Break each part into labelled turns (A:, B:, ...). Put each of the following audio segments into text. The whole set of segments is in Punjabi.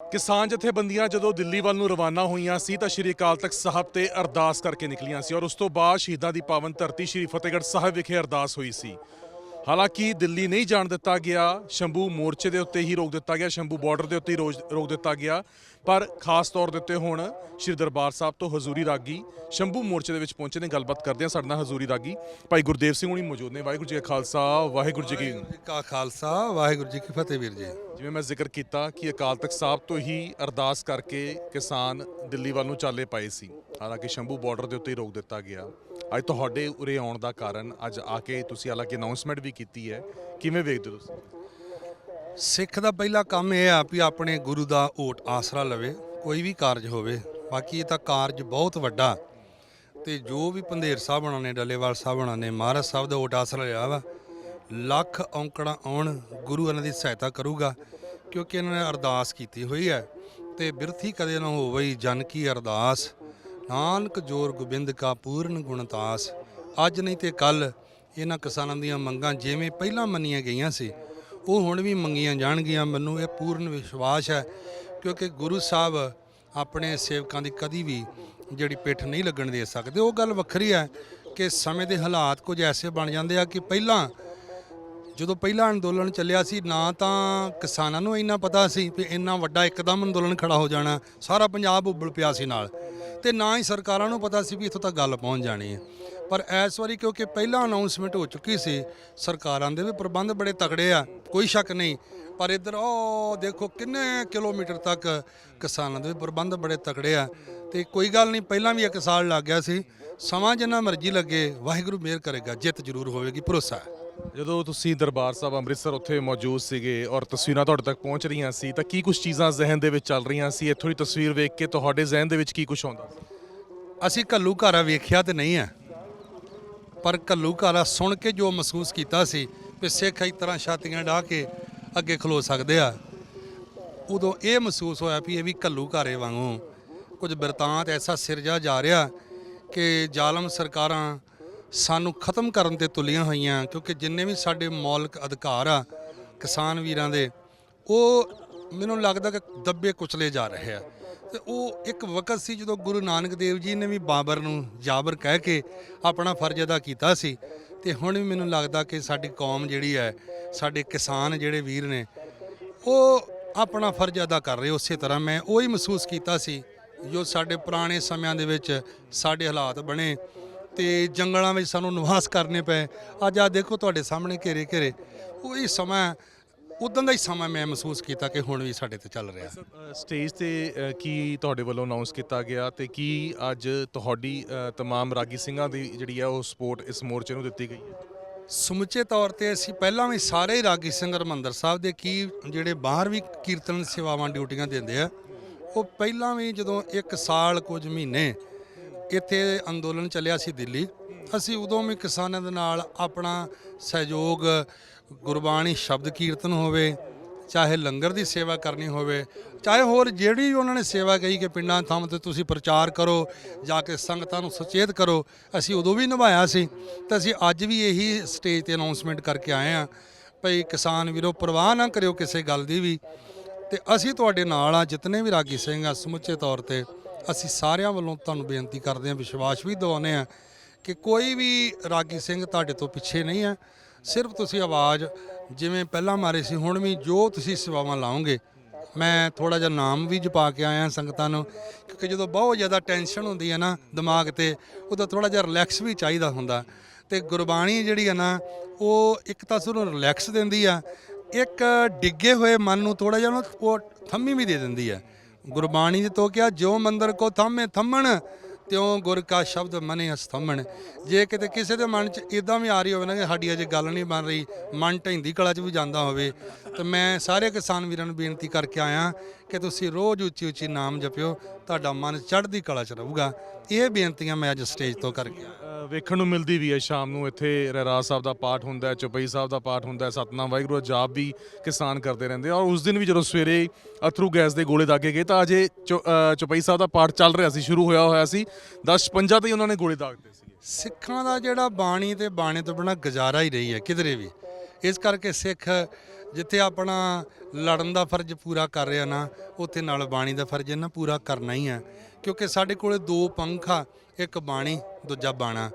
A: ਕਿਸਾਨ ਜਥੇਬੰਦੀਆਂ ਜਦੋਂ ਦਿੱਲੀ ਵੱਲ ਨੂੰ ਰਵਾਨਾ ਹੋਈਆਂ ਸੀ ਤਾਂ ਸ਼੍ਰੀ ਅਕਾਲ ਤਖਤ ਸਾਹਿਬ ਤੇ ਅਰਦਾਸ ਕਰਕੇ ਨਿਕਲੀਆਂ ਸੀ ਔਰ ਉਸ ਤੋਂ ਬਾਅਦ ਸ਼ਹੀਦਾਂ ਦੀ ਪਾਵਨ ਧਰਤੀ ਸ਼੍ਰੀ ਫਤਿਹਗੜ੍ਹ ਸਾਹਿਬ ਵਿਖੇ ਅਰਦਾਸ ਹੋਈ ਸੀ। ਹਾਲਾਂਕਿ ਦਿੱਲੀ ਨਹੀਂ ਜਾਣ ਦਿੱਤਾ ਗਿਆ ਸ਼ੰਭੂ ਮੋਰਚੇ ਦੇ ਉੱਤੇ ਹੀ ਰੋਕ ਦਿੱਤਾ ਗਿਆ ਸ਼ੰਭੂ ਬਾਰਡਰ ਦੇ ਉੱਤੇ ਹੀ ਰੋਕ ਦਿੱਤਾ ਗਿਆ। ਪਰ ਖਾਸ ਤੌਰ ਦੇ ਉੱਤੇ ਹੁਣ ਸ਼੍ਰੀ ਦਰਬਾਰ ਸਾਹਿਬ ਤੋਂ ਹਜ਼ੂਰੀ ਰਾਗੀ ਸ਼ੰਭੂ ਮੋਰਚੇ ਦੇ ਵਿੱਚ ਪਹੁੰਚੇ ਨੇ ਗੱਲਬਾਤ ਕਰਦੇ ਆ ਸਾਡੇ ਨਾਲ ਹਜ਼ੂਰੀ ਰਾਗੀ ਭਾਈ ਗੁਰਦੇਵ ਸਿੰਘ ਹੁਣੀ ਮੌਜੂਦ ਨੇ। ਵਾਹਿਗੁਰੂ ਜੀ ਕਾ ਖਾਲਸਾ ਵਾਹਿਗੁਰੂ ਜੀ ਕੀ
B: ਕਾ ਖਾਲਸਾ ਵਾਹਿਗੁਰੂ ਜੀ ਕੀ ਫਤਿਹ ਵੀਰ ਜੀ।
A: ਜਿਵੇਂ ਮੈਂ ਜ਼ਿਕਰ ਕੀਤਾ ਕਿ ਅਕਾਲ ਤਖਤ ਸਾਹਿਬ ਤੋਂ ਹੀ ਅਰਦਾਸ ਕਰਕੇ ਕਿਸਾਨ ਦਿੱਲੀ ਵੱਲ ਨੂੰ ਚਾਲੇ ਪਏ ਸੀ। ਹਾਲਾਂਕਿ ਸ਼ੰਭੂ ਬਾਰਡਰ ਦੇ ਉੱਤੇ ਹੀ ਰੋਕ ਦਿੱਤਾ ਗਿਆ। ਅੱਜ ਤੁਹਾਡੇ ਉਰੇ ਆਉਣ ਦਾ ਕਾਰਨ ਅੱਜ ਆ ਕੇ ਤੁਸੀਂ ਹਾਲਾਂਕਿ ਅਨਾਉਂਸਮੈਂਟ ਵੀ ਕੀਤੀ ਹੈ। ਕਿਵੇਂ ਵੇਖਦੇ ਹੋ ਤੁਸੀਂ?
B: ਸਿੱਖ ਦਾ ਪਹਿਲਾ ਕੰਮ ਇਹ ਆ ਵੀ ਆਪਣੇ ਗੁਰੂ ਦਾ ਓਟ ਆਸਰਾ ਲਵੇ, ਕੋਈ ਵੀ ਕਾਰਜ ਹੋਵੇ। ਬਾਕੀ ਇਹ ਤਾਂ ਕਾਰਜ ਬਹੁਤ ਵੱਡਾ। ਤੇ ਜੋ ਵੀ ਪੰਧੇਰ ਸਾਹਿਬ ਹੋਣਾ ਨੇ, ਡੱਲੇਵਾਲ ਸਾਹਿਬ ਹੋਣਾ ਨੇ, ਮਹਾਰਾਜ ਸਾਹਿਬ ਦਾ ਓਟ ਆਸਰਾ ਲਿਆ ਵਾ, ਲੱਖ ਔਂਕੜਾਂ ਆਉਣ ਗੁਰੂ ਇਹਨਾਂ ਦੀ ਸਹਾਇਤਾ ਕਰੂਗਾ, ਕਿਉਂਕਿ ਇਹਨਾਂ ਨੇ ਅਰਦਾਸ ਕੀਤੀ ਹੋਈ ਹੈ। ਤੇ ਬਿਰਥੀ ਕਦੇ ਨਾ ਹੋਵੇ ਜਨ ਕੀ ਅਰਦਾਸ। ਨਾਨਕ ਜੋਰ ਗੋਬਿੰਦ ਕਾ ਪੂਰਨ ਗੁਣਤਾਸ ਅੱਜ ਨਹੀਂ ਤੇ ਕੱਲ ਇਹਨਾਂ ਕਿਸਾਨਾਂ ਦੀਆਂ ਮੰਗਾਂ ਜਿਵੇਂ ਪਹਿਲਾਂ ਮੰਨੀਆਂ ਗਈਆਂ ਸੀ, ਉਹ ਹੁਣ ਵੀ ਮੰਗੀਆਂ ਜਾਣਗੀਆਂ। ਮੈਨੂੰ ਇਹ ਪੂਰਨ ਵਿਸ਼ਵਾਸ ਹੈ, ਕਿਉਂਕਿ ਗੁਰੂ ਸਾਹਿਬ ਆਪਣੇ ਸੇਵਕਾਂ ਦੀ ਕਦੀ ਵੀ ਜਿਹੜੀ ਪਿੱਠ ਨਹੀਂ ਲੱਗਣ ਦੇ ਸਕਦੇ। ਉਹ ਗੱਲ ਵੱਖਰੀ ਹੈ ਕਿ ਸਮੇਂ ਦੇ ਹਾਲਾਤ ਕੁਝ ਐਸੇ ਬਣ ਜਾਂਦੇ ਆ ਕਿ ਪਹਿਲਾਂ, ਜਦੋਂ ਪਹਿਲਾ ਅੰਦੋਲਨ ਚੱਲਿਆ ਸੀ, ਨਾ ਤਾਂ ਕਿਸਾਨਾਂ ਨੂੰ ਇੰਨਾ ਪਤਾ ਸੀ ਵੀ ਇੰਨਾ ਵੱਡਾ ਇੱਕਦਮ ਅੰਦੋਲਨ ਖੜਾ ਹੋ ਜਾਣਾ। ਸਾਰਾ ਪੰਜਾਬ ਉੱਬਲ ਪਿਆ ਸੀ ਨਾਲ। ਤੇ ਨਾ ਹੀ ਸਰਕਾਰਾਂ ਨੂੰ ਪਤਾ ਸੀ ਵੀ ਇੱਥੋਂ ਤੱਕ ਗੱਲ ਪਹੁੰਚ ਜਾਣੀ ਹੈ। ਪਰ ਇਸ ਵਾਰੀ ਕਿਉਂਕਿ ਪਹਿਲਾਂ ਅਨਾਉਂਸਮੈਂਟ ਹੋ ਚੁੱਕੀ ਸੀ, ਸਰਕਾਰਾਂ ਦੇ ਵੀ ਪ੍ਰਬੰਧ ਬੜੇ ਤਕੜੇ ਆ, ਕੋਈ ਸ਼ੱਕ ਨਹੀਂ। ਪਰ ਇੱਧਰ ਉਹ ਦੇਖੋ ਕਿੰਨੇ ਕਿਲੋਮੀਟਰ ਤੱਕ ਕਿਸਾਨਾਂ ਦੇ ਵੀ ਪ੍ਰਬੰਧ ਬੜੇ ਤਕੜੇ ਆ। ਤੇ ਕੋਈ ਗੱਲ ਨਹੀਂ, ਪਹਿਲਾਂ ਵੀ ਇੱਕ ਸਾਲ ਲੱਗ ਗਿਆ ਸੀ। ਸਮਾਂ ਜਿੰਨਾ ਮਰਜ਼ੀ ਲੱਗੇ, ਵਾਹਿਗੁਰੂ ਮਿਹਰ ਕਰੇਗਾ, ਜਿੱਤ ਜ਼ਰੂਰ ਹੋਵੇਗੀ, ਭਰੋਸਾ ਹੈ।
A: ਜਦੋਂ ਤੁਸੀਂ ਦਰਬਾਰ ਸਾਹਿਬ ਅੰਮ੍ਰਿਤਸਰ ਉੱਥੇ ਮੌਜੂਦ ਸੀਗੇ ਔਰ ਤਸਵੀਰਾਂ ਤੁਹਾਡੇ ਤੱਕ ਪਹੁੰਚ ਰਹੀਆਂ ਸੀ, ਤਾਂ ਕੀ ਕੁਝ ਚੀਜ਼ਾਂ ਜ਼ਿਹਨ ਦੇ ਵਿੱਚ ਚੱਲ ਰਹੀਆਂ ਸੀ? ਇੱਥੋਂ ਦੀ ਤਸਵੀਰ ਵੇਖ ਕੇ ਤੁਹਾਡੇ ਜ਼ਿਹਨ ਦੇ ਵਿੱਚ ਕੀ ਕੁਝ ਆਉਂਦਾ
B: ਅਸੀਂ ਘੱਲੂ ਘਾਰਾ ਵੇਖਿਆ ਤੇ ਨਹੀਂ ਹੈ, ਪਰ ਘੱਲੂ ਘਾਰਾ ਸੁਣ ਕੇ ਜੋ ਮਹਿਸੂਸ ਕੀਤਾ ਸੀ ਵੀ ਸਿੱਖ ਇਸ ਤਰ੍ਹਾਂ ਛਾਤੀਆਂ ਢਾ ਕੇ ਅੱਗੇ ਖਲੋ ਸਕਦੇ ਆ, ਉਦੋਂ ਇਹ ਮਹਿਸੂਸ ਹੋਇਆ ਵੀ ਇਹ ਵੀ ਘੱਲੂ ਘਾਰੇ ਵਾਂਗੂ। ਕੁਝ ਬਿਰਤਾਂਤ ਐਸਾ ਸਿਰਜਾ ਜਾ ਰਿਹਾ ਕਿ ਜ਼ਾਲਮ ਸਰਕਾਰਾਂ ਸਾਨੂੰ ਖਤਮ ਕਰਨ ਤੇ ਤੁਲੀਆਂ ਹੋਈਆਂ, ਕਿਉਂਕਿ ਜਿੰਨੇ ਵੀ ਸਾਡੇ ਮੌਲਿਕ ਅਧਿਕਾਰ ਆ, ਕਿਸਾਨ ਵੀਰਾਂ ਦੇ, ਉਹ ਮੈਨੂੰ ਲੱਗਦਾ ਕਿ ਦੱਬੇ ਕੁਚਲੇ ਜਾ ਰਹੇ ਆ। ਤੇ ਉਹ ਇੱਕ ਵਕਤ ਸੀ ਜਦੋਂ ਗੁਰੂ ਨਾਨਕ ਦੇਵ ਜੀ ਨੇ ਵੀ ਬਾਬਰ ਨੂੰ ਜਾਬਰ ਕਹਿ ਕੇ ਆਪਣਾ ਫਰਜ਼ ਅਦਾ ਕੀਤਾ ਸੀ। ਤੇ ਹੁਣ ਵੀ ਮੈਨੂੰ ਲੱਗਦਾ ਕਿ ਸਾਡੀ ਕੌਮ ਜਿਹੜੀ ਹੈ, ਸਾਡੇ ਕਿਸਾਨ ਜਿਹੜੇ ਵੀਰ ਨੇ, ਉਹ ਆਪਣਾ ਫਰਜ਼ ਅਦਾ ਕਰ ਰਹੇ ਉਸੇ ਤਰ੍ਹਾਂ। ਮੈਂ ਉਹ ਹੀ ਮਹਿਸੂਸ ਕੀਤਾ ਸੀ ਜੋ ਸਾਡੇ ਪੁਰਾਣੇ ਸਮਿਆਂ ਦੇ ਵਿੱਚ ਸਾਡੇ ਹਾਲਾਤ ਬਣੇ। ਤੇ ਜੰਗਲਾਂ ਵਿੱਚ ਸਾਨੂੰ ਨਿਵਾਸ ਕਰਨੇ ਪਏ। ਅੱਜ ਆ ਦੇਖੋ ਤੁਹਾਡੇ ਸਾਹਮਣੇ ਘੇਰੇ ਘੇਰੇ। ਉਹੀ ਸਮਾਂ ਉਦੋਂ ਦਾ ਹੀ ਸਮਾਂ ਮੈਂ ਮਹਿਸੂਸ ਕੀਤਾ ਕਿ ਹੁਣ ਵੀ ਸਾਡੇ ਤੇ ਚੱਲ ਰਿਹਾ।
A: ਸਟੇਜ ਤੇ ਕੀ ਤੁਹਾਡੇ ਵੱਲੋਂ ਅਨਾਉਂਸ ਕੀਤਾ ਗਿਆ ਤੇ ਕੀ ਅੱਜ ਤੁਹਾਡੀ ਤਮਾਮ ਰਾਗੀ ਸਿੰਘਾਂ ਦੀ ਜਿਹੜੀ ਹੈ ਉਹ ਸਪੋਰਟ ਇਸ ਮੋਰਚੇ ਨੂੰ ਦਿੱਤੀ ਗਈ ਹੈ?
B: ਸਮੁੱਚੇ ਤੌਰ ਤੇ ਅਸੀਂ ਪਹਿਲਾਂ ਵੀ ਸਾਰੇ ਰਾਗੀ ਸਿੰਘ ਹਰਮੰਦਰ ਸਾਹਿਬ ਦੇ ਕੀ ਜਿਹੜੇ ਬਾਹਰ ਵੀ ਕੀਰਤਨ ਸੇਵਾਵਾਂ ਡਿਊਟੀਆਂ ਦਿੰਦੇ ਆ ਉਹ ਪਹਿਲਾਂ ਵੀ ਜਦੋਂ ਇੱਕ ਸਾਲ ਕੁਝ ਮਹੀਨੇ ਇੱਥੇ ਅੰਦੋਲਨ ਚੱਲਿਆ ਸੀ ਦਿੱਲੀ। ਅਸੀਂ ਉਦੋਂ ਵੀ ਕਿਸਾਨਾਂ ਦੇ ਨਾਲ ਆਪਣਾ ਸਹਿਯੋਗ, ਗੁਰਬਾਣੀ ਸ਼ਬਦ ਕੀਰਤਨ ਹੋਵੇ, ਚਾਹੇ ਲੰਗਰ ਦੀ ਸੇਵਾ ਕਰਨੀ ਹੋਵੇ, ਚਾਹੇ ਹੋਰ ਜਿਹੜੀ ਵੀ ਉਹਨਾਂ ਨੇ ਸੇਵਾ ਕਹੀ ਕਿ ਪਿੰਡਾਂ ਥਾਂ ਤੇ ਤੁਸੀਂ ਪ੍ਰਚਾਰ ਕਰੋ, ਜਾ ਕੇ ਸੰਗਤਾਂ ਨੂੰ ਸੁਚੇਤ ਕਰੋ, ਅਸੀਂ ਉਦੋਂ ਵੀ ਨਿਭਾਇਆ ਸੀ। ਤੇ ਅਸੀਂ ਅੱਜ ਵੀ ਇਹੀ ਸਟੇਜ ਤੇ ਅਨਾਉਂਸਮੈਂਟ ਕਰਕੇ ਆਏ ਆ ਭਈ ਕਿਸਾਨ ਵੀਰੋ, ਪਰਵਾਹ ਨਾ ਕਰਿਓ ਕਿਸੇ ਗੱਲ ਦੀ ਵੀ। ਤੇ ਅਸੀਂ ਤੁਹਾਡੇ ਨਾਲ ਆ ਜਿਤਨੇ ਵੀ ਰਾਗੀ ਸਿੰਘ ਆ, ਸਮੁੱਚੇ ਤੌਰ ਤੇ। ਅਸੀਂ ਸਾਰਿਆਂ ਵੱਲੋਂ ਤੁਹਾਨੂੰ ਬੇਨਤੀ ਕਰਦੇ ਹਾਂ, ਵਿਸ਼ਵਾਸ ਵੀ ਦਿਵਾਉਂਦੇ ਹਾਂ ਕਿ ਕੋਈ ਵੀ ਰਾਗੀ ਸਿੰਘ ਤੁਹਾਡੇ ਤੋਂ ਪਿੱਛੇ ਨਹੀਂ ਹੈ। ਸਿਰਫ ਤੁਸੀਂ ਆਵਾਜ਼ ਜਿਵੇਂ ਪਹਿਲਾਂ ਮਾਰੇ ਸੀ, ਹੁਣ ਵੀ ਜੋ ਤੁਸੀਂ ਸੇਵਾਵਾਂ ਲਾਓਗੇ, ਮੈਂ ਥੋੜਾ ਜਿਹਾ ਨਾਮ ਵੀ ਜਪਾ ਕੇ ਆਇਆ ਸੰਗਤਾਂ ਨੂੰ, ਕਿਉਂਕਿ ਜਦੋਂ ਬਹੁਤ ਜ਼ਿਆਦਾ ਟੈਨਸ਼ਨ ਹੁੰਦੀ ਹੈ ਨਾ ਦਿਮਾਗ ਤੇ, ਉਦੋਂ ਥੋੜਾ ਜਿਹਾ ਰਿਲੈਕਸ ਵੀ ਚਾਹੀਦਾ ਹੁੰਦਾ। ਤੇ ਗੁਰਬਾਣੀ ਜਿਹੜੀ ਹੈ ਨਾ, ਉਹ ਇੱਕ ਤਾਂ ਸਾਨੂੰ ਰਿਲੈਕਸ ਦਿੰਦੀ ਆ, ਇੱਕ ਡਿੱਗੇ ਹੋਏ ਮਨ ਨੂੰ ਥੋੜਾ ਜਿਹਾ ਨਾ ਉਹ ਥੰਮੀ ਵੀ ਦੇ ਦਿੰਦੀ ਆ ਗੁਰਬਾਣੀ ਦੇ ਤੋਂ ਕਿਹਾ, ਜੋ ਮੰਦਰ ਕੋ ਥੰਮੇ ਥੰਮਣ, ਤਿਉ ਗੁਰ ਕਾ ਸ਼ਬਦ ਮਨੇ ਅਸਥਮਣ। ਜੇ ਕਿਤੇ ਕਿਸੇ ਦੇ ਮਨ 'ਚ ਇਦਾਂ ਵੀ ਆ ਰਹੀ ਹੋਵੇ ਨਾ ਕਿ ਸਾਡੀ ਅਜੇ ਗੱਲ ਨਹੀਂ ਬਣ ਰਹੀ, ਮਨ ਢੈਂਦੀ ਕਲਾ 'ਚ ਵੀ ਜਾਂਦਾ ਹੋਵੇ, ਤਾਂ ਮੈਂ ਸਾਰੇ ਕਿਸਾਨ ਵੀਰਾਂ ਨੂੰ ਬੇਨਤੀ ਕਰਕੇ ਆਇਆ ਕਿ ਤੁਸੀਂ ਰੋਜ਼ ਉੱਚੀ ਉੱਚੀ ਨਾਮ ਜਪਿਓ, ਤੁਹਾਡਾ ਮਨ ਚੜ੍ਹਦੀ ਕਲਾ 'ਚ ਰਹੂਗਾ। ਇਹ ਬੇਨਤੀਆਂ ਮੈਂ ਅੱਜ ਸਟੇਜ ਤੋਂ ਕਰਕੇ ਆਇਆ।
A: ਵੇਖਣ ਨੂੰ ਮਿਲਦੀ ਵੀ ਹੈ ਸ਼ਾਮ ਨੂੰ ਇੱਥੇ ਰਹਿਰਾਜ ਸਾਹਿਬ ਦਾ ਪਾਠ ਹੁੰਦਾ ਹੈ, ਚੌਪਈ ਸਾਹਿਬ ਦਾ ਪਾਠ ਹੁੰਦਾ ਹੈ, ਸਤਨਾਮ ਵਾਹਿਗੁਰੂ ਦਾ ਜਾਪ ਵੀ ਕਿਸਾਨ ਕਰਦੇ ਰਹਿੰਦੇ ਆ। ਔਰ ਉਸ ਦਿਨ ਵੀ ਜਦੋਂ ਸਵੇਰੇ ਅਥਰੂ ਗੈਸ ਦੇ ਗੋਲੇ ਦਾਗੇ ਗਏ ਤਾਂ ਅਜੇ ਚੌ- ਚੌਪਈ ਸਾਹਿਬ ਦਾ ਪਾਠ ਚੱਲ ਰਿਹਾ ਸੀ, ਸ਼ੁਰੂ ਹੋਇਆ ਹੋਇਆ ਸੀ। 10 ਪੰਜਾ ਤੇ ਹੀ ਉਹਨਾਂ ਨੇ ਗੋਲੇ ਦਾਗਦੇ ਸੀ
B: ਸਿੱਖਾਂ ਦਾ ਜਿਹੜਾ ਬਾਣੀ ਤੇ ਬਾਣੇ ਤੋਂ ਬਿਨਾ ਗੁਜ਼ਾਰਾ ਹੀ ਰਹੀ ਹੈ, ਕਿਧਰੇ ਵੀ। ਇਸ ਕਰਕੇ ਸਿੱਖ ਜਿੱਥੇ ਆਪਣਾ ਲੜਨ ਦਾ ਫਰਜ਼ ਪੂਰਾ ਕਰ ਰਿਹਾ ਨਾ, ਉੱਥੇ ਨਾਲ ਬਾਣੀ ਦਾ ਫਰਜ਼ ਇਹਨਾਂ ਪੂਰਾ ਕਰਨਾ ਹੀ ਹੈ। ਕਿਉਂਕਿ ਸਾਡੇ ਕੋਲੇ ਦੋ ਪੰਖ ਆ, ਇੱਕ ਬਾਣੀ, ਦੂਜਾ ਬਾਣਾ।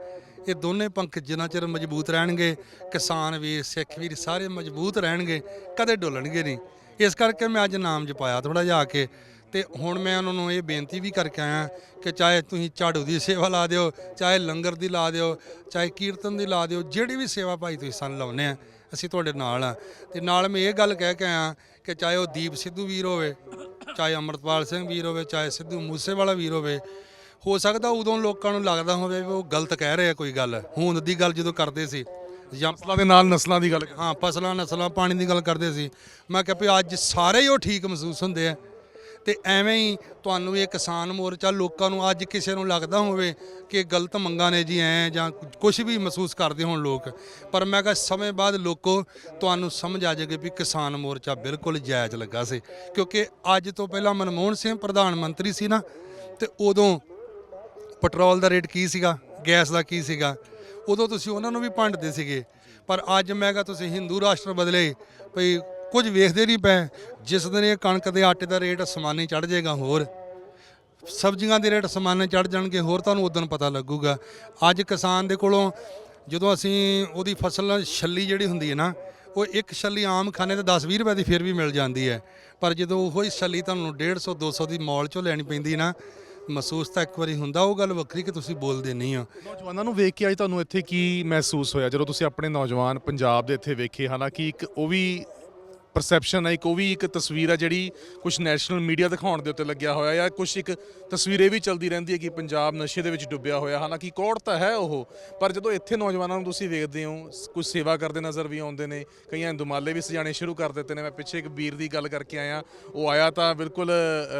B: ਇਹ ਦੋਨੇ ਪੰਖ ਜਿੰਨਾ ਚਿਰ ਮਜ਼ਬੂਤ ਰਹਿਣਗੇ, ਕਿਸਾਨ ਵੀਰ, ਸਿੱਖ ਵੀਰ ਸਾਰੇ ਮਜ਼ਬੂਤ ਰਹਿਣਗੇ, ਕਦੇ ਡੋਲਣਗੇ ਨਹੀਂ। ਇਸ ਕਰਕੇ ਮੈਂ ਅੱਜ ਨਾਮ ਜਪਾਇਆ ਥੋੜਾ ਜਿਹਾ ਆ ਕੇ, ਤੇ ਹੁਣ ਮੈਂ ਉਹਨਾਂ ਨੂੰ ਇਹ ਬੇਨਤੀ ਵੀ ਕਰਕੇ ਆਇਆ ਕਿ ਚਾਹੇ ਤੁਸੀਂ ਝਾੜੂ ਦੀ ਸੇਵਾ ਲਾ ਦਿਓ, ਚਾਹੇ ਲੰਗਰ ਦੀ ਲਾ ਦਿਓ, ਚਾਹੇ ਕੀਰਤਨ ਦੀ ਲਾ ਦਿਓ, ਜਿਹੜੀ ਵੀ ਸੇਵਾ ਭਾਈ ਤੁਸੀਂ ਸਾਨੂੰ ਲਾਉਨੇ ਆ, ਅਸੀਂ ਤੁਹਾਡੇ ਨਾਲ ਆ। ਤੇ ਨਾਲ ਮੈਂ ਇਹ ਗੱਲ ਕਹਿ ਕੇ ਆਇਆ ਕਿ ਚਾਹੇ ਉਹ ਦੀਪ ਸਿੱਧੂ ਵੀਰ ਹੋਵੇ ਚਾਹੇ ਅਮਰਤਪਾਲ ਸਿੰਘ ਵੀਰ ਹੋਵੇ, ਚਾਹੇ ਸਿੱਧੂ ਮੂਸੇਵਾਲਾ ਵੀਰ ਹੋਵੇ, ਹੋ ਸਕਦਾ ਉਦੋਂ ਲੋਕਾਂ ਨੂੰ ਲੱਗਦਾ ਹੋਵੇ ਵੀ ਉਹ ਗਲਤ ਕਹਿ ਰਹੇ ਆ ਕੋਈ ਗੱਲ ਹੋਂਦ ਦੀ ਗੱਲ ਜਦੋਂ ਕਰਦੇ ਸੀ, ਜਾਂ
A: ਫਸਲਾਂ ਦੇ ਨਾਲ ਨਸਲਾਂ ਦੀ ਗੱਲ,
B: ਹਾਂ, ਫਸਲਾਂ, ਨਸਲਾਂ, ਪਾਣੀ ਦੀ ਗੱਲ ਕਰਦੇ ਸੀ, ਮੈਂ ਕਿਹਾ ਵੀ ਅੱਜ ਸਾਰੇ ਹੀ ਉਹ ਠੀਕ ਮਹਿਸੂਸ ਹੁੰਦੇ ਆ। ਤੇ ਐਵੇਂ ਹੀ ਤੁਹਾਨੂੰ ਇਹ ਕਿਸਾਨ ਮੋਰਚਾ ਲੋਕਾਂ ਨੂੰ ਅੱਜ ਕਿਸੇ ਨੂੰ ਲੱਗਦਾ ਹੋਵੇ ਕਿ ਗਲਤ ਮੰਗਾਂ ਨੇ ਜੀ ਐ ਜਾਂ ਕੁਝ ਵੀ ਮਹਿਸੂਸ ਕਰਦੇ ਹੋਣ ਲੋਕ। ਪਰ ਮੈਂ ਕਿਹਾ ਸਮੇਂ ਬਾਅਦ ਲੋਕੋ ਤੁਹਾਨੂੰ ਸਮਝ ਆ ਜਾਏਗੀ ਵੀ ਕਿਸਾਨ ਮੋਰਚਾ ਬਿਲਕੁਲ ਜਾਇਜ਼ ਲੱਗਾ ਸੀ। ਕਿਉਂਕਿ ਅੱਜ ਤੋਂ ਪਹਿਲਾਂ ਮਨਮੋਹਨ ਸਿੰਘ ਪ੍ਰਧਾਨ ਮੰਤਰੀ ਸੀ ਨਾ, ਤੇ ਉਦੋਂ ਪੈਟਰੋਲ ਦਾ ਰੇਟ ਕੀ ਸੀਗਾ, ਗੈਸ ਦਾ ਕੀ ਸੀਗਾ, ਉਦੋਂ ਤੁਸੀਂ ਉਹਨਾਂ ਨੂੰ ਵੀ ਭੰਡਦੇ ਸੀਗੇ। ਪਰ ਅੱਜ ਮੈਂ ਕਿਹਾ ਤੁਸੀਂ ਹਿੰਦੂ ਰਾਸ਼ਟਰ ਬਦਲੇ ਭਈ ਕੁਝ ਵੇਖਦੇ ਨਹੀਂ ਪਏ। ਜਿਸ ਦਿਨ ਇਹ ਕਣਕ ਦੇ ਆਟੇ ਦਾ ਰੇਟ ਅਸਮਾਨੀ ਚੜ ਜਾਏਗਾ ਹੋਰ। ਸਬਜ਼ੀਆਂ ਦੇ ਰੇਟ ਅਸਮਾਨੇ ਚੜ ਜਾਣਗੇ, ਹੋਰ ਤੁਹਾਨੂੰ ਉਦੋਂ ਪਤਾ ਲੱਗੂਗਾ। ਅੱਜ ਕਿਸਾਨ ਦੇ ਕੋਲੋਂ ਜਦੋਂ ਅਸੀਂ ਉਹਦੀ ਫਸਲ ਛੱਲੀ ਜਿਹੜੀ ਹੁੰਦੀ ਹੈ ਨਾ, ਉਹ ਇੱਕ ਛੱਲੀ ਆਮ ਖਾਣੇ ਤੇ 10-20 ਰੁਪਏ ਦੀ ਫਿਰ ਵੀ ਮਿਲ ਜਾਂਦੀ ਹੈ। ਪਰ ਜਦੋਂ ਉਹੋ ਹੀ ਛੱਲੀ ਤੁਹਾਨੂੰ 150 200 ਦੀ ਮੌਲ ਚੋਂ ਲੈਣੀ ਪੈਂਦੀ ਨਾ, ਮਹਿਸੂਸ ਤਾਂ ਇੱਕ ਵਾਰੀ ਹੁੰਦਾ, ਉਹ ਗੱਲ ਵੱਖਰੀ ਕਿ ਤੁਸੀਂ ਬੋਲਦੇ ਨਹੀਂ ਹੋ।
A: ਨੌਜਵਾਨਾਂ ਨੂੰ ਵੇਖ ਕੇ ਅੱਜ ਤੁਹਾਨੂੰ ਇੱਥੇ ਕੀ ਮਹਿਸੂਸ ਹੋਇਆ? ਜਦੋਂ ਤੁਸੀਂ ਆਪਣੇ ਨੌਜਵਾਨ ਪੰਜਾਬ ਦੇ ਇੱਥੇ ਵੇਖੇ, ਹਾਲਾਂਕਿ ਇੱਕ ਉਹ ਵੀ ਪਰਸੈਪਸ਼ਨ ਹੈ ਇੱਕ ਉਹ ਵੀ ਇੱਕ ਤਸਵੀਰ ਆ ਜਿਹੜੀ ਕੁਝ ਨੈਸ਼ਨਲ ਮੀਡੀਆ ਦਿਖਾਉਣ ਦੇ ਉੱਤੇ ਲੱਗਿਆ ਹੋਇਆ ਜਾਂ ਕੁਝ ਇੱਕ ਤਸਵੀਰ ਇਹ ਵੀ ਚਲਦੀ ਰਹਿੰਦੀ ਹੈ ਕਿ ਪੰਜਾਬ ਨਸ਼ੇ ਦੇ ਵਿੱਚ ਡੁੱਬਿਆ ਹੋਇਆ। ਹਾਲਾਂਕਿ ਕੋੜ ਤਾਂ ਹੈ ਉਹ, ਪਰ ਜਦੋਂ ਇੱਥੇ ਨੌਜਵਾਨਾਂ ਨੂੰ ਤੁਸੀਂ ਵੇਖਦੇ ਹੋ, ਸ- ਕੁਝ ਸੇਵਾ ਕਰਦੇ ਨਜ਼ਰ ਵੀ ਆਉਂਦੇ ਨੇ, ਕਈਆਂ ਦੁਮਾਲੇ ਵੀ ਸਜਾਣੇ ਸ਼ੁਰੂ ਕਰ ਦਿੱਤੇ ਨੇ। ਮੈਂ ਪਿੱਛੇ ਇੱਕ ਵੀਰ ਦੀ ਗੱਲ ਕਰਕੇ ਆਇਆ, ਉਹ ਆਇਆ ਤਾਂ ਬਿਲਕੁਲ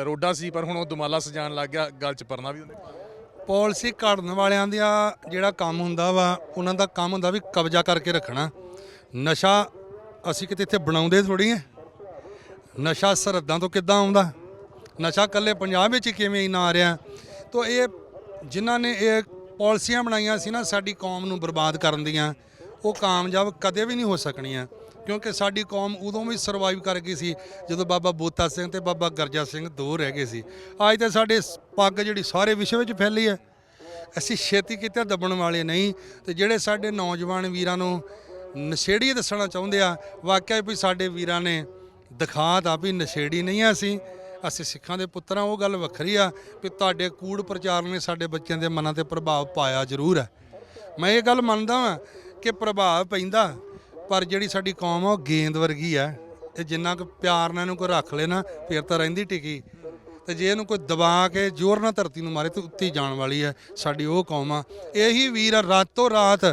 A: ਰੋਡਾ ਸੀ, ਪਰ ਹੁਣ ਉਹ ਦੁਮਾਲਾ ਸਜਾਣ ਲੱਗ ਗਿਆ, ਗੱਲ ਚ ਪਰਨਾ ਵੀ ਉਹਨੇ ਪਾ
B: ਪਾਲਿਸੀ ਘੜਨ ਵਾਲਿਆਂ ਦਾ ਜਿਹੜਾ ਕੰਮ ਹੁੰਦਾ ਵਾ, ਉਹਨਾਂ ਦਾ ਕੰਮ ਹੁੰਦਾ ਵੀ ਕਬਜ਼ਾ ਕਰਕੇ ਰੱਖਣਾ। ਨਸ਼ਾ ਅਸੀਂ ਕਿਤੇ ਇੱਥੇ ਬਣਾਉਂਦੇ ਥੋੜੀ ਹੈ ਨਸ਼ਾ ਸਰਹੱਦਾਂ ਤੋਂ ਕਿੱਦਾਂ ਆਉਂਦਾ? ਨਸ਼ਾ ਕੱਲੇ ਪੰਜਾਬ ਵਿੱਚ ਕਿਵੇਂ ਇੰਨਾ ਆ ਰਿਹਾ? ਤਾਂ ਇਹ ਜਿਨ੍ਹਾਂ ਨੇ ਇਹ ਪਾਲਿਸੀਆਂ ਬਣਾਈਆਂ ਸੀ ਨਾ, ਸਾਡੀ ਕੌਮ ਨੂੰ ਬਰਬਾਦ ਕਰਨ ਦੀਆਂ, ਉਹ ਕਾਮਯਾਬ ਕਦੇ ਵੀ ਨਹੀਂ ਹੋ ਸਕਣੀਆਂ। ਕਿਉਂਕਿ ਸਾਡੀ ਕੌਮ ਉਦੋਂ ਵੀ ਸਰਵਾਈਵ ਕਰ ਗਈ ਸੀ, ਜਦੋਂ ਬਾਬਾ ਬੋਤਾ ਸਿੰਘ ਤੇ ਬਾਬਾ ਗਰਜਾ ਸਿੰਘ ਦੋ ਰਹਿ ਗਏ ਸੀ। ਅੱਜ ਤਾਂ ਸਾਡੇ ਪੱਗ ਜਿਹੜੀ ਸਾਰੇ ਵਿਸ਼ਵ ਵਿੱਚ ਫੈਲੀ ਹੈ ਅਸੀਂ ਛੇਤੀ ਕਿਤੇ ਦੱਬਣ ਵਾਲੇ ਨਹੀਂ ਤੇ ਜਿਹੜੇ ਸਾਡੇ ਨੌਜਵਾਨ ਵੀਰਾਂ ਨੂੰ ਨਸ਼ੇੜੀ ਦੱਸਣਾ ਚਾਹੁੰਦੇ ਆ। ਵਾਕਿਆ ਵੀ ਸਾਡੇ ਵੀਰਾਂ ਨੇ ਦਿਖਾਤਾ ਵੀ ਨਸ਼ੇੜੀ ਨਹੀਂ ਆ ਅਸੀਂ। ਅਸੀਂ ਸਿੱਖਾਂ ਦੇ ਪੁੱਤਰ ਆ ਉਹ ਗੱਲ ਵੱਖਰੀ ਆ ਵੀ ਤੁਹਾਡੇ ਕੂੜ ਪ੍ਰਚਾਰ ਨੇ ਸਾਡੇ ਬੱਚਿਆਂ ਦੇ ਮਨਾਂ ਤੇ ਪ੍ਰਭਾਵ ਪਾਇਆ ਜ਼ਰੂਰ ਹੈ ਮੈਂ ਇਹ ਗੱਲ ਮੰਨਦਾ ਵਾਂ ਕਿ ਪ੍ਰਭਾਵ ਪੈਂਦਾ, ਪਰ ਜਿਹੜੀ ਸਾਡੀ ਕੌਮ ਆ, ਉਹ ਗੇਂਦ ਵਰਗੀ ਆ। ਇਹ ਜਿੰਨਾ ਕੁ ਪਿਆਰ ਨਾਲ ਇਹਨੂੰ ਕੋਈ ਰੱਖ ਲੈ ਨਾ, ਫਿਰ ਤਾਂ ਰਹਿੰਦੀ ਟਿਕੀ। ਤੇ ਜੇ ਇਹਨੂੰ ਕੋਈ ਦਬਾ ਕੇ ਜ਼ੋਰ ਨਾਲ ਧਰਤੀ ਨੂੰ ਮਾਰੇ, ਤੇ ਉੱਤੇ ਜਾਣ ਵਾਲੀ ਹੈ ਸਾਡੀ ਉਹ ਕੌਮ ਆ। ਇਹੀ ਵੀਰ ਰਾਤੋਂ ਰਾਤ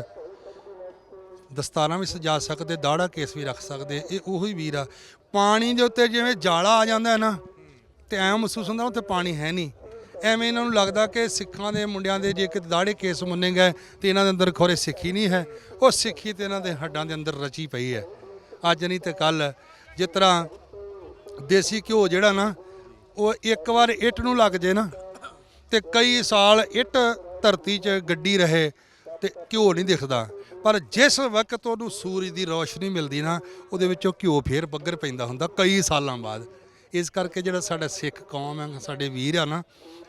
B: ਦਸਤਾਰਾਂ ਵੀ ਸਜਾ ਸਕਦੇ ਦਾੜਾ ਕੇਸ ਵੀ ਰੱਖ ਸਕਦੇ, ਇਹ ਉਹੀ ਵੀਰ ਆ। ਪਾਣੀ ਦੇ ਉੱਤੇ ਜਿਵੇਂ ਜਾਲਾ ਆ ਜਾਂਦਾ ਹੈ ਨਾ, ਤੇ ਐਂ ਮਹਿਸੂਸ ਹੁੰਦਾ ਉੱਥੇ ਪਾਣੀ ਹੈ ਨਹੀਂ। ਐਵੇਂ ਇਹਨਾਂ ਨੂੰ ਲੱਗਦਾ ਕਿ ਸਿੱਖਾਂ ਦੇ ਮੁੰਡਿਆਂ ਦੇ ਜੇ ਕਿਤੇ ਦਾੜੇ ਕੇਸ ਮੰਨੇ ਗਏ ਤੇ ਇਹਨਾਂ ਦੇ ਅੰਦਰ ਖੋਰੇ ਸਿੱਖੀ ਨਹੀਂ ਹੈ। ਉਹ ਸਿੱਖੀ ਤੇ ਇਹਨਾਂ ਦੇ ਹੱਡਾਂ ਦੇ ਅੰਦਰ ਰਚੀ ਪਈ ਹੈ। ਅੱਜ ਨਹੀਂ ਤੇ ਕੱਲ ਜਿਸ ਤਰ੍ਹਾਂ ਦੇਸੀ ਘਿਓ ਜਿਹੜਾ ਨਾ, ਉਹ ਇੱਕ ਵਾਰ ਇੱਟ ਨੂੰ ਲੱਗ ਜੇ ਨਾ, ਤੇ ਕਈ ਸਾਲ ਇੱਟ ਧਰਤੀ 'ਚ ਗੱਡੀ ਰਹੇ, ਤੇ ਘਿਓ ਨਹੀਂ ਦਿਖਦਾ। ਪਰ ਜਿਸ ਵਕਤ ਉਹਨੂੰ ਸੂਰਜ ਦੀ ਰੋਸ਼ਨੀ ਮਿਲਦੀ ਨਾ, ਉਹਦੇ ਵਿੱਚੋਂ ਘਿਓ ਫੇਰ ਬੱਗਰ ਪੈਂਦਾ ਹੁੰਦਾ ਕਈ ਸਾਲਾਂ ਬਾਅਦ। ਇਸ ਕਰਕੇ ਜਿਹੜਾ ਸਾਡਾ ਸਿੱਖ ਕੌਮ ਹੈ, ਸਾਡੇ ਵੀਰ ਆ ਨਾ,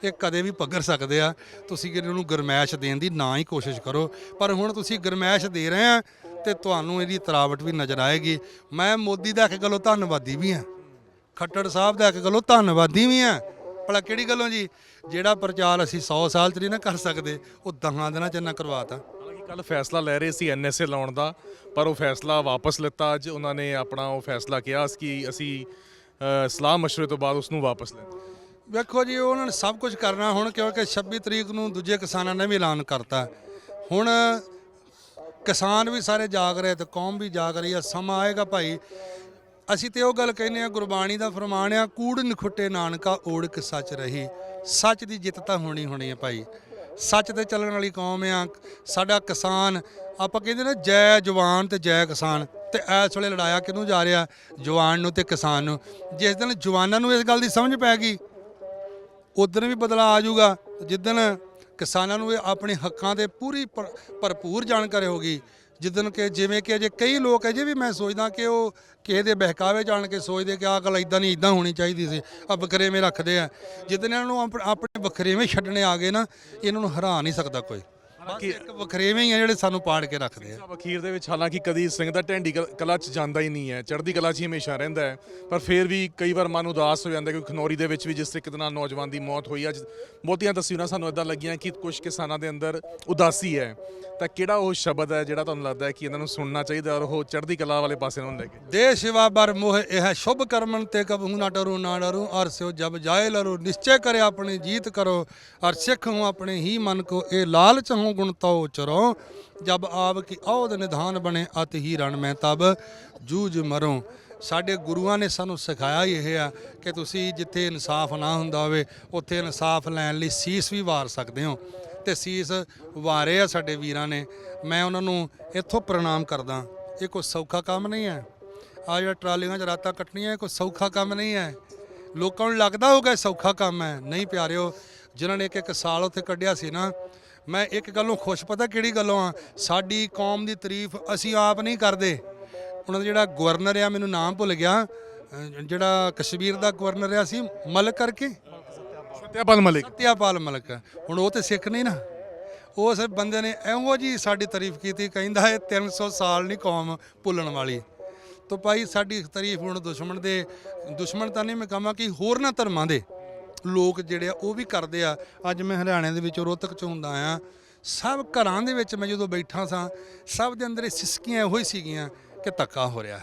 B: ਇਹ ਕਦੇ ਵੀ ਪੱਗਰ ਸਕਦੇ ਆ। ਤੁਸੀਂ ਕਿ ਇਹਨੂੰ ਗਰਮੈਸ਼ ਦੇਣ ਦੀ ਨਾ ਹੀ ਕੋਸ਼ਿਸ਼ ਕਰੋ। ਪਰ ਹੁਣ ਤੁਸੀਂ ਗਰਮੈਸ਼ ਦੇ ਰਹੇ ਆ ਤੇ ਤੁਹਾਨੂੰ ਇਹਦੀ ਤਰਾਵਟ ਵੀ ਨਜ਼ਰ ਆਏਗੀ। ਮੈਂ ਮੋਦੀ ਦਾ ਇੱਕ ਗੱਲੋਂ ਧੰਨਵਾਦੀ ਵੀ ਹਾਂ ਖੱਟੜ ਸਾਹਿਬ ਦਾ ਇੱਕ ਗੱਲੋਂ ਧੰਨਵਾਦੀ ਵੀ ਆ। ਭਲਾ ਕਿਹੜੀ ਗੱਲੋਂ ਜੀ? ਜਿਹੜਾ ਪ੍ਰਚਾਰ ਅਸੀਂ 100 ਸਾਲ ਚ ਨਹੀਂ ਨਾ ਕਰ ਸਕਦੇ, ਉਹ ਦਹਾਂ ਦਿਨਾਂ ਚ ਨਾ ਕਰਵਾਤਾ।
A: ਹਾਲਾਂਕਿ ਕੱਲ ਫੈਸਲਾ ਲੈ ਰਹੇ ਸੀ ਐਨਐਸਏ ਲਾਉਣ ਦਾ, ਪਰ ਉਹ ਫੈਸਲਾ ਵਾਪਸ ਲਿੱਤਾ। ਅੱਜ ਉਹਨਾਂ ਨੇ ਆਪਣਾ ਉਹ ਫੈਸਲਾ ਕਿਹਾ ਸੀ ਕਿ ਅਸੀਂ ਸਲਾਹ ਮਸ਼ਵਰੇ ਤੋਂ ਬਾਅਦ ਉਸ ਨੂੰ ਵਾਪਸ ਲੈਂਦੇ
B: ਵੇਖੋ ਜੀ, ਉਹਨਾਂ ਨੇ ਸਭ ਕੁਝ ਕਰਨਾ ਹੁਣ, ਕਿਉਂਕਿ 26 ਤਰੀਕ ਨੂੰ ਦੂਜੇ ਕਿਸਾਨਾਂ ਨੇ ਵੀ ਐਲਾਨ ਕਰਤਾ। ਹੁਣ ਕਿਸਾਨ ਵੀ ਸਾਰੇ ਜਾਗ ਰਹੇ ਤੇ ਕੌਮ ਵੀ ਜਾਗ ਰਹੀ ਆ, ਸਮਾਂ ਆਏਗਾ ਭਾਈ। ਅਸੀਂ ਤੇ ਉਹ ਗੱਲ ਕਹਿੰਦੇ ਆ, ਗੁਰਬਾਣੀ ਦਾ ਫਰਮਾਨ ਆ, ਕੂੜ ਨਖੁੱਟੇ ਨਾਨਕਾ ਓੜ ਕੇ ਸੱਚ ਰਹੀ। ਸੱਚ ਦੀ ਜਿੱਤ ਤਾਂ ਹੋਣੀ ਹੋਣੀ ਹੈ ਭਾਈ। ਸੱਚ ਤੇ ਚੱਲਣ ਵਾਲੀ ਕੌਮ ਆ, ਸਾਡਾ ਕਿਸਾਨ, ਆਪਾਂ ਕਹਿੰਦੇ ਨਾ ਜੈ ਜਵਾਨ ਤੇ ਜੈ ਕਿਸਾਨ, ਤੇ ਇਸ ਵੇਲੇ ਲੜਾਇਆ ਕਿਹਨੂੰ ਜਾ ਰਿਹਾ? ਜਵਾਨ ਨੂੰ ਤੇ ਕਿਸਾਨ ਨੂੰ। ਜਿਸ ਦਿਨ ਜਵਾਨਾਂ ਨੂੰ ਇਸ ਗੱਲ ਦੀ ਸਮਝ ਪੈ ਗਈ, ਉਦੋਂ ਵੀ ਬਦਲਾਅ ਆ ਜਾਊਗਾ। ਜਿੱਦਣ ਕਿਸਾਨਾਂ ਨੂੰ ਇਹ ਆਪਣੇ ਹੱਕਾਂ ਦੇ ਪੂਰੀ ਭਰ- ਭਰਪੂਰ ਜਾਣਕਾਰੀ ਹੋਗੀ ਜਿੱਦਨ ਕਿ ਜਿਵੇਂ ਕਿ ਅਜੇ ਕਈ ਲੋਕ ਅਜੇ ਵੀ ਮੈਂ ਸੋਚਦਾ ਕਿ ਉਹ ਕਿਸੇ ਦੇ ਬਹਿਕਾਵੇ ਜਾਣ ਕੇ ਸੋਚਦੇ ਕਿ ਆਹ ਗੱਲ ਇਦਾਂ ਨਹੀਂ ਇਦਾਂ ਹੋਣੀ ਚਾਹੀਦੀ ਸੀ ਆ ਬਖਰੇਵੇਂ ਰੱਖਦੇ ਆ। ਜਿੱਦਨ ਇਹਨਾਂ ਨੂੰ ਆਪਣੇ ਵਖਰੇਵੇਂ ਛੱਡਣੇ ਆ ਗਏ ਨਾ, ਇਹਨਾਂ ਨੂੰ ਹਰਾ ਨਹੀਂ ਸਕਦਾ ਕੋਈ। ਬਸ ਇੱਕ ਵਖਰੇਵੇਂ ਹੀ ਆ ਜਿਹੜੇ ਸਾਨੂੰ ਪਾੜ ਕੇ ਰੱਖਦੇ ਆ।
A: ਵਖੀਰ ਦੇ ਵਿੱਚ ਹਾਲਾਂਕਿ ਕਦੀ ਸਿੰਘ ਦਾ ਢੈਂਡੀ ਕਲਾ ਚ ਜਾਂਦਾ ਹੀ ਨਹੀਂ ਹੈ। ਚੜ੍ਹਦੀ ਕਲਾ 'ਚ ਹੀ ਹਮੇਸ਼ਾ ਰਹਿੰਦਾ ਹੈ। ਪਰ ਫਿਰ ਵੀ ਕਈ ਵਾਰ ਮਨ ਉਦਾਸ ਹੋ ਜਾਂਦਾ ਕਿ ਖਨੌਰੀ ਦੇ ਵਿੱਚ ਵੀ ਜਿਸ ਤਰੀਕੇ ਦੇ ਨਾਲ ਨੌਜਵਾਨ ਦੀ ਮੌਤ ਹੋਈ ਅੱਜ ਬਹੁਤੀਆਂ ਤਸਵੀਰਾਂ ਸਾਨੂੰ ਇਦਾਂ ਲੱਗੀਆਂ ਕਿ ਕੁਝ ਕਿਸਾਨਾਂ ਦੇ ਅੰਦਰ ਉਦਾਸੀ ਹੈ। ਤਾਂ ਕਿਹੜਾ ਉਹ ਸ਼ਬਦ ਹੈ ਜਿਹੜਾ ਤੁਹਾਨੂੰ ਲੱਗਦਾ ਹੈ ਕਿ ਇਹਨਾਂ ਨੂੰ ਸੁਣਨਾ ਚਾਹੀਦਾ ਔਰ ਉਹ ਚੜ੍ਹਦੀ ਕਲਾ ਵਾਲੇ ਪਾਸੇ ਨੂੰ ਲੈ ਕੇ?
B: ਦੇ ਸਿਵਾ ਬਰ ਮੋਹ ਇਹ ਸ਼ੁਭ ਕਰਮਨ ਤੇ ਕਬਹੂ ਨਾ ਡਰੂ ਨਾ ਡਰੂ ਅਰ ਸਿਓ ਜਬ ਜਾਏ ਲਰੂ ਨਿਸ਼ਚੈ ਕਰੇ ਆਪਣੇ ਜੀਤ ਕਰੋ ਅਰ ਸਿੱਖ ਹੂੰ ਆਪਣੇ ਹੀ ਮਨ ਕੋ ਇਹ ਲਾਲਚ ਹੂੰ ਤਉ ਗੁਣ ਤਉ ਚਰੋ ਜਬ ਆਪ ਕੀ ਔਦ ਨਿਧਾਨ ਬਣੇ ਅਤ ਹੀ ਰਣ ਮੈਂ ਤਬ, ਜੂਝ ਮਰੋ ਸਾਡੇ ਗੁਰੂਆਂ ਨੇ ਸਾਨੂੰ ਸਿਖਾਇਆ ਇਹ ਆ ਕਿ ਤੁਸੀਂ ਜਿੱਥੇ ਇਨਸਾਫ ਨਾ ਹੁੰਦਾ ਹੋਵੇ, ਉੱਥੇ ਇਨਸਾਫ ਲੈਣ ਲਈ ਸੀਸ ਵੀ ਵਾਰ ਸਕਦੇ ਹੋ। ਤੇ ਸੀਸ ਵਾਰੇ ਆ ਸਾਡੇ ਵੀਰਾਂ ਨੇ। ਮੈਂ ਉਹਨਾਂ ਨੂੰ ਇੱਥੋਂ ਪ੍ਰਣਾਮ ਕਰਦਾ, ਇਹ ਕੋਈ ਸੌਖਾ ਕੰਮ ਨਹੀਂ ਹੈ। ਆ ਜਿਹੜਾ ਟਰਾਲੀਆਂ 'ਚ ਰਾਤਾਂ ਕੱਟਣੀਆਂ, ਇਹ ਕੋਈ ਸੌਖਾ ਕੰਮ ਨਹੀਂ ਹੈ। ਲੋਕਾਂ ਨੂੰ ਲੱਗਦਾ ਹੋਊਗਾ ਸੌਖਾ ਕੰਮ ਹੈ। ਨਹੀਂ ਪਿਆਰਿਓ, ਜਿਨ੍ਹਾਂ ਨੇ ਇੱਕ ਇੱਕ ਸਾਲ ਉੱਥੇ ਕੱਢਿਆ ਸੀ ਨਾ ਮੈਂ ਇੱਕ ਗੱਲੋਂ ਖੁਸ਼ ਪਤਾ ਕਿਹੜੀ ਗੱਲੋਂ ਆ? ਸਾਡੀ ਕੌਮ ਦੀ ਤਾਰੀਫ ਅਸੀਂ ਆਪ ਨਹੀਂ ਕਰਦੇ। ਉਹਨਾਂ ਦਾ ਜਿਹੜਾ ਗਵਰਨਰ ਆ ਮੈਨੂੰ ਨਾਮ ਭੁੱਲ ਗਿਆ। ਜਿਹੜਾ ਕਸ਼ਮੀਰ ਦਾ ਗਵਰਨਰ ਆ ਸੀ ਮਲਕ ਕਰਕੇ।
A: ਸਤਿਆਪਾਲ ਮਲਿਕ।
B: ਸਤਿਆਪਾਲ ਮਲਕ। ਹੁਣ ਉਹ ਤੇ ਸਿੱਖ ਨਹੀਂ ਨਾ। ਉਸ ਬੰਦੇ ਨੇ ਇਹੋ ਜੀ ਸਾਡੀ ਤਾਰੀਫ ਕੀਤੀ ਕਹਿੰਦਾ ਇਹ 300 ਸਾਲ ਨਹੀਂ ਕੌਮ ਭੁੱਲਣ ਵਾਲੀ। ਤੋ ਭਾਈ ਸਾਡੀ ਤਾਰੀਫ ਹੁਣ ਦੁਸ਼ਮਣ ਦੇ ਦੁਸ਼ਮਣ ਤਾਂ ਨਹੀਂ ਮੈਂ ਕਹਾਂ ਕਿ ਹੋਰਨਾਂ ਧਰਮਾਂ ਦੇ। ਲੋਕ ਜਿਹੜੇ ਆ ਉਹ ਵੀ ਕਰਦੇ ਆ। ਅੱਜ ਮੈਂ ਹਰਿਆਣੇ ਦੇ ਵਿੱਚ ਰੋਹਤਕ ਚ ਹੁੰਦਾ ਆਇਆ। ਸਭ ਘਰਾਂ ਦੇ ਵਿੱਚ ਮੈਂ ਜਦੋਂ ਬੈਠਾ ਸਾਂ, ਸਭ ਦੇ ਅੰਦਰ ਇਹ ਸਿਸਕੀਆਂ ਇਹੋ ਹੀ ਸੀਗੀਆਂ ਕਿ ਧੱਕਾ ਹੋ ਰਿਹਾ।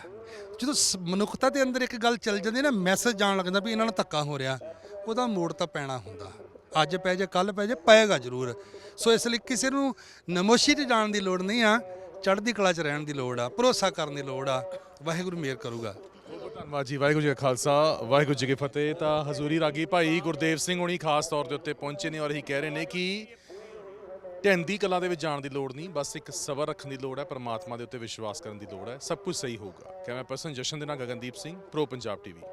B: ਜਦੋਂ ਸ- ਮਨੁੱਖਤਾ ਦੇ ਅੰਦਰ ਇੱਕ ਗੱਲ ਚੱਲ ਜਾਂਦੀ ਨਾ ਮੈਸੇਜ ਜਾਣ ਲੱਗਦਾ ਵੀ ਇਹਨਾਂ ਨਾਲ ਧੱਕਾ ਹੋ ਰਿਹਾ, ਉਹਦਾ ਮੋੜ ਤਾਂ ਪੈਣਾ ਹੁੰਦਾ। ਅੱਜ ਪੈ ਜੇ ਕੱਲ ਪੈ ਜੇ ਪਏਗਾ ਜ਼ਰੂਰ। ਸੋ ਇਸ ਲਈ ਕਿਸੇ ਨੂੰ ਨਮੋਸ਼ੀ 'ਚ ਜਾਣ ਦੀ ਲੋੜ ਨਹੀਂ ਆ, ਚੜ੍ਹਦੀ ਕਲਾ 'ਚ ਰਹਿਣ ਦੀ ਲੋੜ ਆ, ਭਰੋਸਾ ਕਰਨ ਦੀ ਲੋੜ ਆ। ਵਾਹਿਗੁਰੂ ਮਿਹਰ ਕਰੂਗਾ।
A: ਧੰਨਵਾਦ ਜੀ, ਵਾਹਿਗੁਰੂ ਜੀ ਕਾ ਖਾਲਸਾ, ਵਾਹਿਗੁਰੂ ਜੀ ਕੀ ਫਤਿਹ। ਤਾਂ ਹਜ਼ੂਰੀ ਰਾਗੀ ਭਾਈ ਗੁਰਦੇਵ ਸਿੰਘ ਹੁਣੀ ਖਾਸ ਤੌਰ ਦੇ ਉੱਤੇ ਪਹੁੰਚੇ ਨੇ ਔਰ ਇਹੀ ਕਹਿ ਰਹੇ ਨੇ ਕਿ ਢਹਿੰਦੀ ਕਲਾ ਦੇ ਵਿੱਚ ਜਾਣ ਦੀ ਲੋੜ ਨਹੀਂ, ਬਸ ਇੱਕ ਸਬਰ ਰੱਖਣ ਦੀ ਲੋੜ ਹੈ, ਪਰਮਾਤਮਾ ਦੇ ਉੱਤੇ ਵਿਸ਼ਵਾਸ ਕਰਨ ਦੀ ਲੋੜ ਹੈ, ਸਭ ਕੁਝ ਸਹੀ ਹੋਊਗਾ। ਕੈਮਰਾ ਪਰਸਨ ਜਸ਼ਨ ਦੇ ਨਾਲ ਗਗਨਦੀਪ ਸਿੰਘ, ਪ੍ਰੋ ਪੰਜਾਬ ਟੀਵੀ।